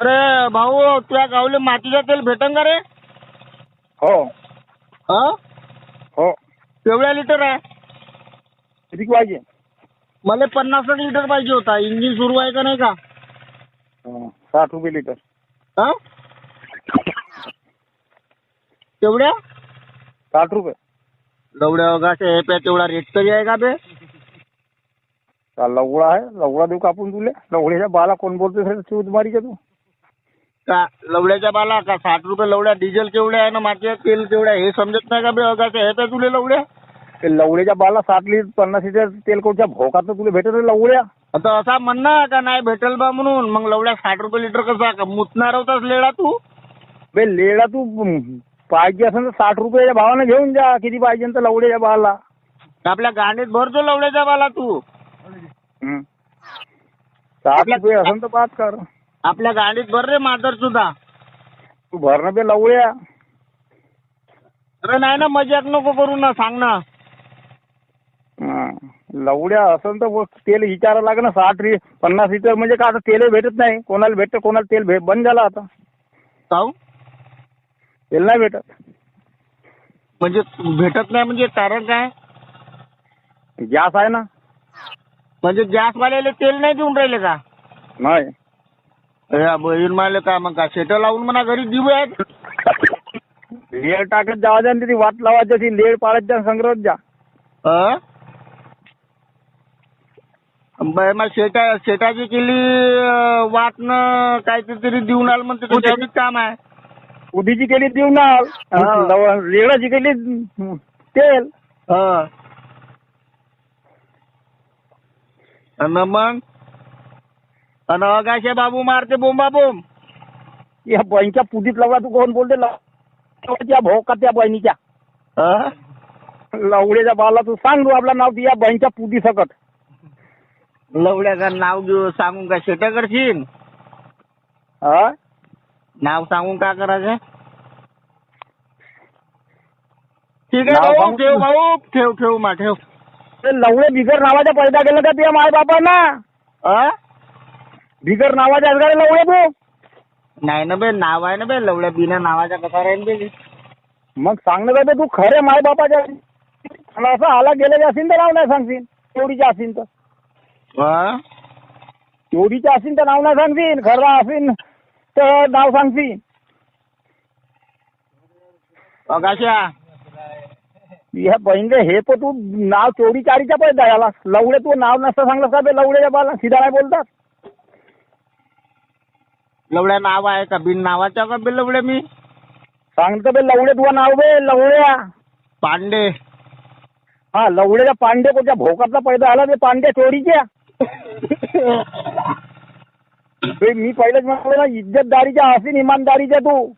अरे भाऊ तुझ्या गावले मातीचा तेल भेटन का रे? हो. हा? हो. केवढ्या लिटर आहे? किती पाहिजे? मला पन्नास लिटर पाहिजे होता. इंजिन सुरू आहे का नाही का? हं, साठ रुपये लिटर. हा? तेवढ्या साठ रुपये. लवड्या वगाच्या हे प्या तेवढा रेट तरी आहे का बे? का लवडा आहे. लवडा देऊ कापून तुले? लवड्याच्या बाला कोण बोलतो मारीच्या तू. का लवड्याच्या बाला का साठ रुपये लवड्या डिझेल केवढ्या आहे ना मातीचं तेल केवढ्या आहे हे समजत नाही का बे अगाच्या हे प्या तुले लवड्या. ते लवड्याच्या बाला साठ लिटर पन्नास लिटर तेल कोणच्या भोकात तुला भेटत रे लवड्या? आता असा म्हण ना का नाही भेटेल बा म्हणून? मग लवड्या साठ रुपये लिटर कसा का मुतणार होतास लेडा तू? बे लेडा तू पाहिजे असेल तर साठ रुपयाच्या भावानं घेऊन जा किती पाहिजे तर लवड्याच्या बाला. आपल्या गाडीत भरतो लवड्याच्या बाला तू. हं. साठ आपल्या- रुपये असेल तर बात कर. आपल्या गाडीत भर रे मादर सुद्धा. तू भरणं बे लवड्या अरे नाही ना मजाक नको करू ना सांग ना. हं. लवड्या असेल तर मग तेल विचारावं लागेल ना साठ रि पन्नास लिटर म्हणजे का आता तेल भेटत नाही. कोणाला भेटतं कोणाला तेल भे बंद झालं आता. काहून? तेल नाही भेटत. म्हणजे भेटत नाही म्हणजे कारण काय? गॅस आहे ना. म्हणजे गॅसवाल्याला तेल नाही देऊन राहिले का? नाही. अरे बहीण मारले का मग का? शेटर लावून म्हणा घरी आहेत लेड टाकत जावा द्या ती वाट लावायची ती लेड पाळत जा संग्रहत जा. अं? बाई, मग शेटा शेटाची केली अं, वाटणं काहीतरी तरी देऊन आलं म्हणते त्याच्यावर काम आहे. उदीची केली देऊ ना हा. लव- लेडाची केली तेल. हं. अन मग? अन अगाशे बाबू मारते बोंबा बोंब या बहिणीच्या पुदीत लावला तू कोण बोलते? लवड्याच्या भोका त्या बहिणीच्या? लवड्याच्या बाला तू सांग तू आपलं नाव या बहिणीच्या पुदी सकट. लवड्याचं नाव घेऊ सांगून का शेटा करशील? हा नाव सांगून का करायचं? ठीक आहे भाऊ ठेव. भाऊ ठेव ठेव मा ठेव. ते लवडे बिगर नावाच्या पैदा केलं का तुझ्या माय बापांना? बिगर नावाच्या असं लवडे तू नाही ना बे नाव आहे ना बे लवड्या बिना नावाचा कसा राहील बे मग सांगणं बे तू खरे माय बापाच्या आणि असं आला गेलेले असेल तर नाव नाही सांगशील. तेवढीच्या असेल तर. अं? तेवढीच्या असेल तर नाव नाही सांगशील. खरं असेल तर नाव सांगशील. अगाशा. ह्या बहिणीचे हे पण तू नाव चोरी चारीच्या पैदा याला लवडे तू नाव नसतं सांगलं का बे? लवड्याच्या बाला सीधा नाही बोलतात. लवड्या नाव आहे का? बिन नावाचा का बे लवड्या मी? सांगतो बे लवडे तुझं नाव बे लवड्या. पांडे. हा लवड्याच्या पांडे कोणत्या भोकातला पैदा आला ते पांड्या चोरीच्या. बे, मी पहिलेच म्हणालो ना इज्जतदारीच्या असेल इमानदारीच्या तू.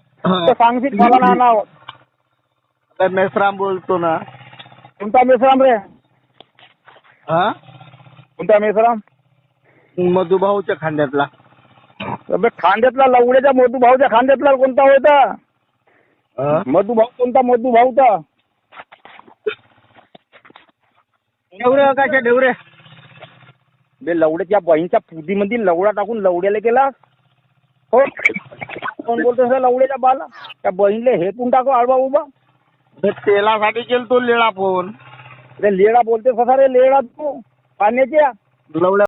तर सांगशील मला ना नाव. मेसराम बोलतो ना. कोणता मेसराम रे? हा? कोणता मेसराम? मधुभाऊच्या खांद्यातला. अबे खांद्यातला लवड्याच्या मधू भाऊच्या खांद्यातला कोणता होता? अं? मधू भाऊ कोणता मधू भाऊचा ठेवरे अगाशा ठेवरे बे लवड्याच्या बहीणच्या पुदीमध्ये लवडा टाकून लवड्याला केला? हो. कोण बोलतो सर लवड्याच्या बाला? त्या बहीणले हेतून टाकू आडवा उभा. तेलासाठी केलं तो लेळा फोन. लेडा बोलते कसा रे लेडा तू. पाण्याच्या. लवड्या